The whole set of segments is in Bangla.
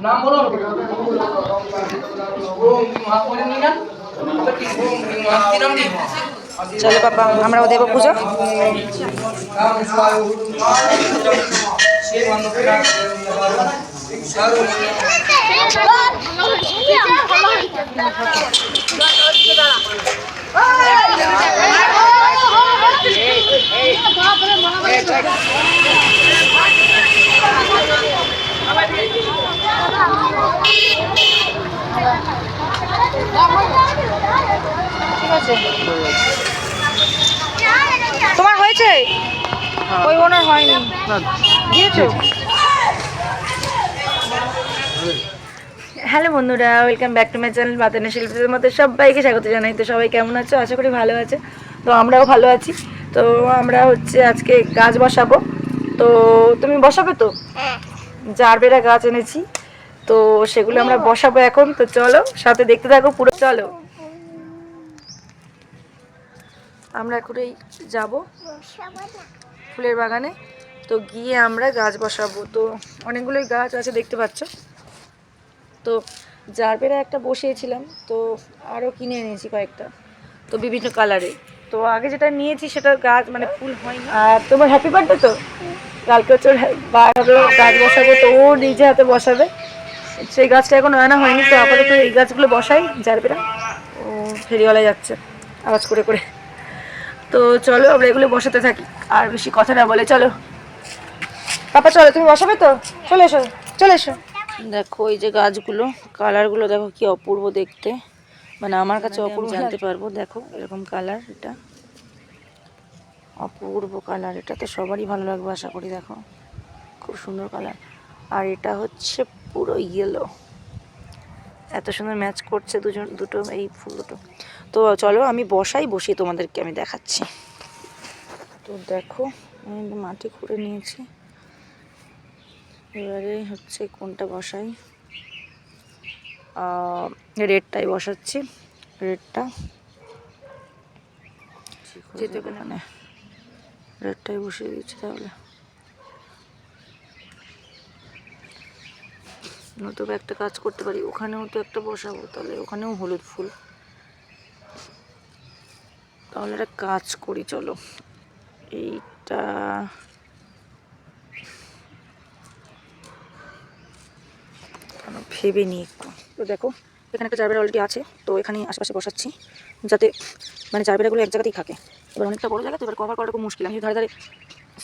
নাম চলো বাবা আমরাও দেবো পুজো স্বায় শিব অনুপ্রা সারো ঠিক আছে তোমার হয়েছে ওই ওনার হয়নি। দিয়েছ হ্যালো বন্ধুরা welcome back to my channel বাতানা শিল্পীদের মধ্যে সবাইকে স্বাগত জানাই। তো সবাই কেমন আছো? আশা করি ভালো আছে। তো আমরাও ভালো আছি। তো আমরা হচ্ছে আজকে গাছ বসাবো। তো তুমি বসাবে তো? জারবেরা গাছ এনেছি তো সেগুলো আমরা বসাবো এখন। তো চলো সাথে দেখতে থাকো পুরো চলো। আমরা এখন এই যাব ফুলের বাগানে। তো গিয়ে আমরা গাছ বসাবো। তো অনেকগুলোই গাছ আছে দেখতে পাচ্ছ। তো জারবেরা একটা বসিয়েছিলাম তো আরও কিনে এনেছি কয়েকটা। তো বিভিন্ন কালারে। তো আগে যেটা নিয়েছি সেটা গাছ মানে ফুল হয়নি। আর তোমার হ্যাপি বার্থডে তো? কালকে হচ্ছে ওর বাড়াবে গাছ বসাবো তো ও নিজে হাতে বসাবে। সেই গাছটা এখন আনা হয়নি তো আপাতত এই গাছগুলো বসাই জারবেরা। ও ফেরিওয়ালা যাচ্ছে আওয়াজ করে করে। তো চলো আমরা এগুলো বসাতে থাকি। আর বেশি কথা না বলে চলো। পাপা চলো তুমি বসাবে তো? চলে এসো চলে এসো। দেখো এই যে গাছগুলো কালারগুলো দেখো কি অপূর্ব দেখতে। মানে আমার কাছে অপূর্ব জানতে পারব। দেখো এরকম কালার এটা। অপূর্ব কালার এটা তো সবারই ভালো লাগবে আশা করি দেখো। খুব সুন্দর কালার। আর এটা হচ্ছে পুরো ইয়েলো এত সুন্দর ম্যাচ করছে দুজন দুটো এই ফুল দুটো। তো চলো আমি বসাই, বসিয়ে তোমাদেরকে আমি দেখাচ্ছি। তো দেখো, আমি মাটি খুঁড়ে নিয়েছি। এবারে হচ্ছে কোনটা বসাই? রেডটাই বসাচ্ছি। রেডটা যেতে ওখানে রেডটাই বসিয়ে দিচ্ছি তাহলে। নতুবা একটা কাজ করতে পারি। ওখানেও তো একটা বসাবো, তাহলে ওখানেও হলুদ ফুল। তাহলে একটা কাজ করি, চলো। এইটা ভেবে নিই একটু। তো দেখো, এখানে একটা জারবেরা অলরেডি আছে, তো এখানে আশেপাশে বসাচ্ছি, যাতে মানে জারবেরাগুলো এক জায়গাতেই থাকে। এবার অনেকটা বড় জায়গা, তো এবার কভার করাটা খুব মুশকিল। আমি ধারে ধারে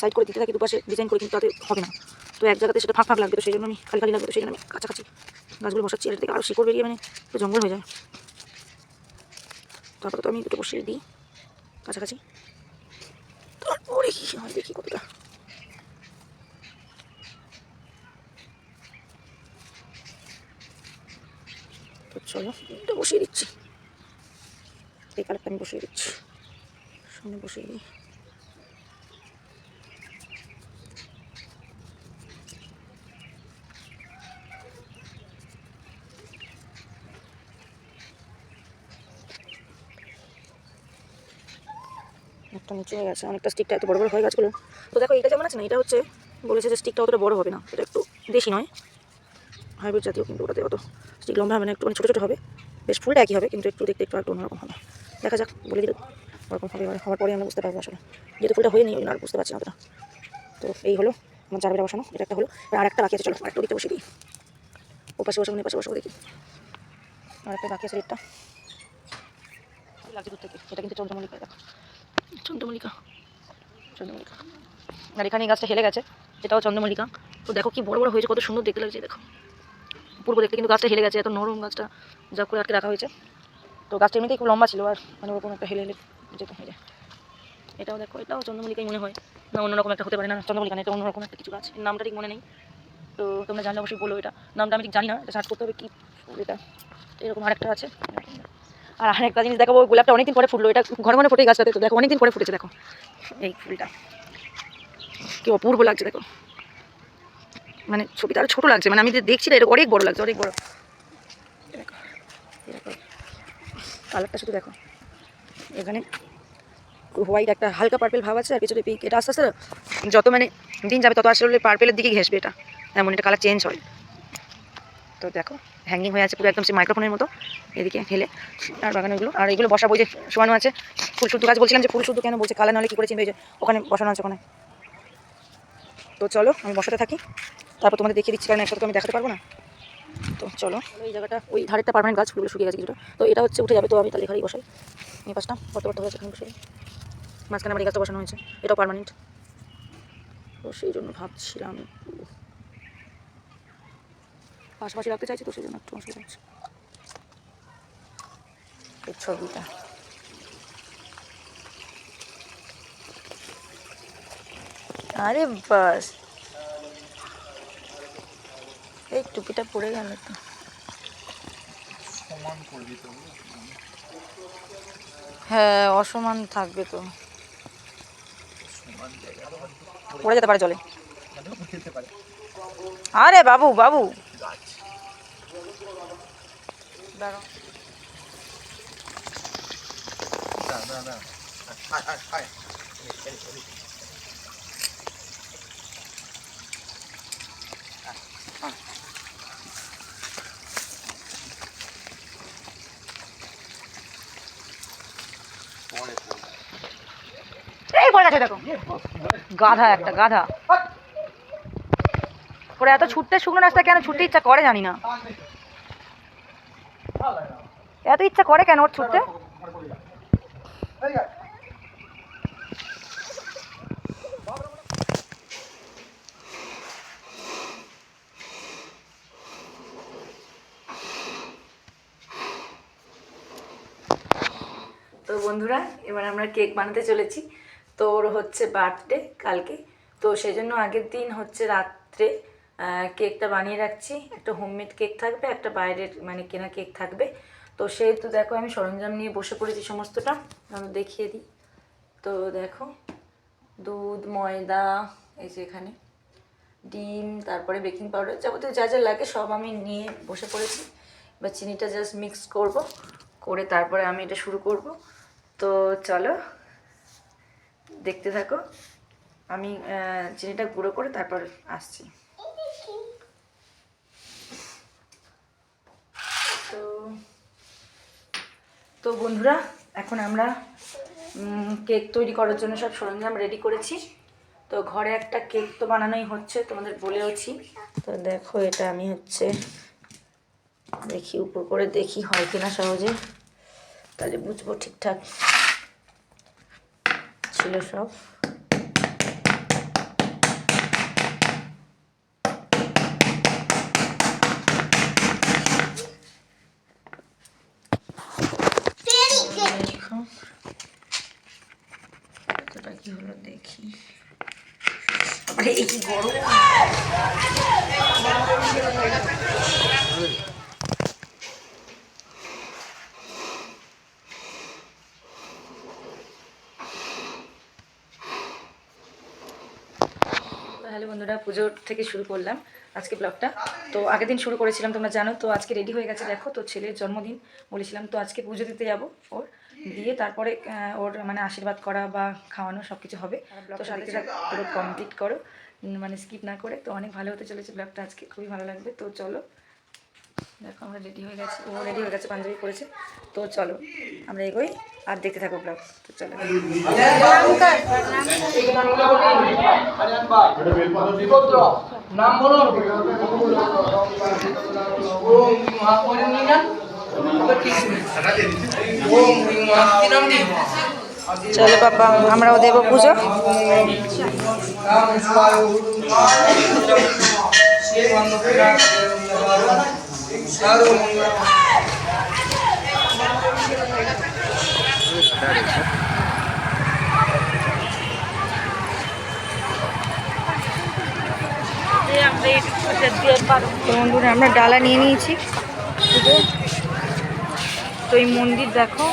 সাইড করে দিতে থাকি, দুপাশে ডিজাইন করে, কিন্তু তাতে হবে না। তো এক জায়গাতে সেটা ফাঁক ফাঁক লাগবে, তো সেই জন্য আমি খালি খালি লাগবে, তো সেই জন্য আমি কাছাকাছি গাছগুলো বসাচ্ছি। এর থেকে আরও শিকড় বেরিয়ে মানে জঙ্গল হয়ে যায়। তারপরে তো আমি দুটো বসিয়ে দিই। কাছাকাছি। তারপরে কি হয় দেখি কতটা। তো চলো, এটা বসিয়ে দিচ্ছি। এই কালারটা আমি বসিয়ে দিচ্ছি। সামনে বসিয়ে দিই। একটা নিচু হয়ে গেছে, অনেকটা স্টিকটা এত বড় বড় হয়ে গাছগুলো তো দেখো এটা যেমন আছে না এটা হচ্ছে বলেছে যে স্টিকটা অতটা বড় হবে না, এটা একটু দেশি নয়। হাইব্রিড জাতীয় কিন্তু ওটাতে অত স্টিক লম্বা হবে না, একটু ছোটো ছোটো হবে। বেশ ফুলটা একই হবে, কিন্তু একটু দেখতে একটু একটু অন্যরকম হবে। দেখা যাক, বলে দিল। ওরকম হবে, এবারে হওয়ার পরে আমরা বুঝতে পারব আসলে। যেহেতু ফুলটা হয়ে নেই আর বুঝতে পারছি না তো এই হলো, আমার চারবেলা বসানো, এটা একটা হলো। আর একটা বাকি আছে, চলো, আরেকটা দিতে বসে দিই। ও পাশে বসাবো পাশে বসাবো দেখি আর একটা বাকি আছে রেটটা। লাগছে দূর থেকে, এটা কিন্তু চন্দ্রমল্লিকা দেখো চন্দ্রমল্লিকা। চন্দ্রমল্লিকা। আর এখানে গাছটা হেলে গেছে, এটাও চন্দ্রমল্লিকা। তো দেখো কি বড় বড় হয়েছে, কত সুন্দর দেখতে লাগছে, দেখো। পূর্ব দেখতে কিন্তু গাছটা হেলে গেছে, এত নরম গাছটা যা করে আটকে রাখা হয়েছে। তো গাছটা এমনিতেই খুব লম্বা ছিল, আর মানে ওরকম একটা হেলে হেলে যেতে হয়ে যায়। এটাও দেখো, এটাও চন্দ্রমল্লিকাই মনে হয়। না, অন্যরকম একটা হতে পারে, না চন্দ্রমল্লিকা না, এটা অন্যরকম একটা কিছু গাছ। নামটা ঠিক মনে নেই। তো তোমরা জানলে অবশ্যই বলো এটা। নামটা আমি ঠিক জানি না, এটা সার্চ করতে হবে কি এটা। এরকম আরেকটা আছে। আর আরেকটা জিনিস দেখাবো, গোলাপটা অনেকদিন পরে ফুটলো, এটা ঘন ঘন ফুটে গাছটাতে, তো দেখো, অনেকদিন পরে ফুটেছে, দেখো। এই ফুলটা। কি অপূর্ব লাগছে, দেখো। মানে ছবিটা আরও ছোট লাগছে মানে আমি যে দেখছি এটা অনেক বড় লাগছে, অনেক বড়। কালারটা শুধু দেখো। এখানে হোয়াইট একটা হালকা পার্পেল ভাব আছে, আর পেছনে পিক এটা আস্তে আস্তে যত মানে দিন যাবে, তত আসলে পার্পেলের দিকে ঘেসবে এটা। এমন, এটা কালার চেঞ্জ হয়। তো দেখো হ্যাঙ্গিং হয়ে আছে পুরো একদম সে মাইক্রোফোনের মতো। এদিকে ফেলে আর বাগানে ওগুলো আর এগুলো বসাবো ওই যে শোয়ানো আছে, ফুল শুদ্ধ গাছ বলছিলাম যে ফুল শুদ্ধ কেন বলছে কালার নাহলে কী করে চিনবে ওখানে বসানো আছে ওখানে? তো চলো, আমি বসাতে থাকি। তারপর তোমাদের দেখিয়ে দিচ্ছি, কারণ একসাথে আমি দেখাতে পারব না। তো চলো, এই জায়গাটা, ওই ধারেরটা পার্মানেন্ট গাছ, ফুলগুলো শুকিয়ে গেছে তো এটা হচ্ছে, উঠে যাবে, তো আমি তাহলে এখানেই বসাই। এই পাশটা কত কত হয়েছে এখানে বসে মাঝখানে আমার এই গাছটা বসানো হয়েছে, এটাও পারমানেন্ট তো সেই জন্য ভাবছিলাম পাশাপাশি রাখতে চাইছি তো সেই জন্য একটু অসুবিধা হচ্ছে। এই ছবিটা। আরে বাস। এই টুপিটা পড়ে গেল তো। হ্যাঁ অসমান থাকবে তো। পড়ে যেতে পারে জলে। আরে বাবু বাবু। দাঁড়াও। দেখো। গাধা একটা গাধা। ওরা এত ছুটতে শুকনো রাস্তা কেন ছুটতে ইচ্ছা করে জানি না। এত ইচ্ছা করে কেন ওর ছুটতে? তো বন্ধুরা, এবার আমরা কেক বানাতে চলেছি। তো ওর হচ্ছে বার্থডে কালকে। তো সেই জন্য আগের দিন হচ্ছে রাত্রে কেকটা বানিয়ে রাখছি। একটা হোমমেড কেক থাকবে, একটা বাইরের মানে কেনা কেক থাকবে। তো সেহেতু দেখো আমি সরঞ্জাম নিয়ে বসে পড়েছি সমস্তটা। আমি দেখিয়ে দিই। তো দেখো দুধ ময়দা এই যে এখানে। ডিম তারপরে বেকিং পাউডার যাবতীয় যা যা লাগে সব আমি নিয়ে বসে পড়েছি। এবার চিনিটা জাস্ট মিক্স করব করে তারপরে আমি এটা শুরু করব। তো চলো দেখতে থাকো। আমি চিনিটা গুঁড়ো করে তারপর আসছি। তো তো বন্ধুরা, এখন আমরা কেক তৈরি করার জন্য সব সরঞ্জাম রেডি করেছি। তো ঘরে একটা কেক তো বানানোই হচ্ছে, তোমাদের বলেওছি। তো দেখো, এটা আমি হচ্ছে দেখি, উপর করে দেখি হয় কিনা সহজে। তাহলে বুঝব ঠিকঠাক। ছিল সব দেখো কতটা কি হলো দেখি। আরে কি গরম? হ্যালো বন্ধুরা পুজোর থেকে শুরু করলাম আজকে ব্লগটা। তো আগের দিন শুরু করেছিলাম তোমরা জানো তো আজকে রেডি হয়ে গেছে দেখো তো ছেলের জন্মদিন বলেছিলাম তো আজকে পুজো দিতে যাব ওর দিয়ে তারপরে ওর মানে আশীর্বাদ করা বা খাওয়ানো সব কিছু হবে তো সাথে সাথে পুরো কমপ্লিট করো। মানে স্কিপ না করে। তো অনেক ভালো হতে চলেছে ব্লগটা আজকে। খুবই ভালো লাগবে। তো চলো। দেখো আমরা রেডি হয়ে গেছি। ও রেডি হয়ে গেছে পাঞ্জাবি পরেছে। তো চলো আমরা এগোই আর দেখতে থাকো ব্লগ তো চলো। নাম বলুন। চলো বাবা আমরাও দেবো পুজো। বন্ধুরা আমরা ডালা নিয়ে নিয়েছি। পুজো। তো এই মন্দির দেখো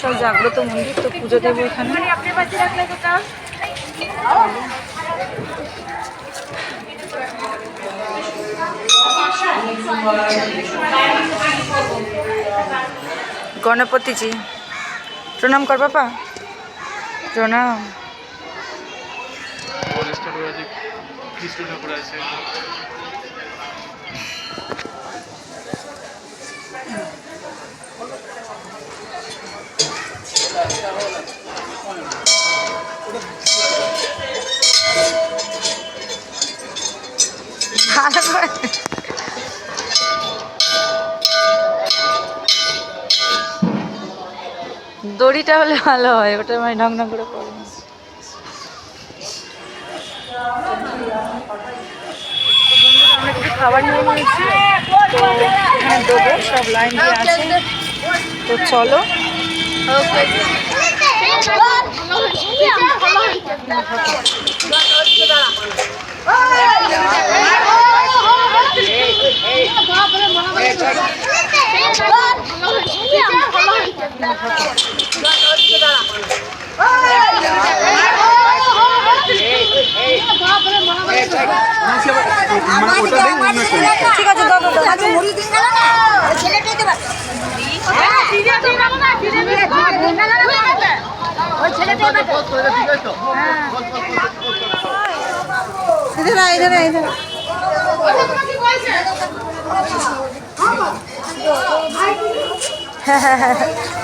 সব জাগ্রত মন্দির, তো পুজো দেবো এখানে। গণপতিজি, প্রণাম কর বাবা। প্রণাম গণেশ ঠাকুর আছে কৃষ্ণ ঠাকুর আছে ভালো করে দড়িটা হলে ভালো হয় ওটা মানে ঢং ঢং করে খাবার নিয়ে নিয়েছি তো সব লাইন দিয়ে তো চলো। ঠিক আছে হয়েছে ঠিক আছে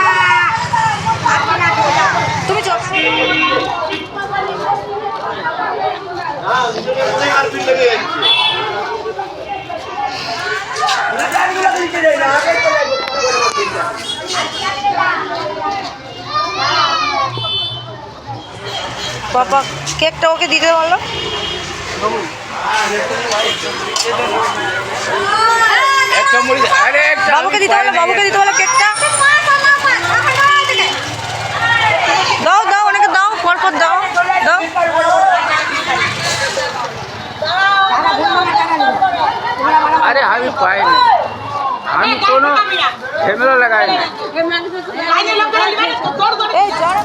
পাপা কেকটা ওকে দিতে বলো। বাবুকে দিতে বলো বাবুকে দিতে বলো কেকটা। আরে আমি পাইনি। আমি কোনো ঝামেলা লাগাই না এই জড়ো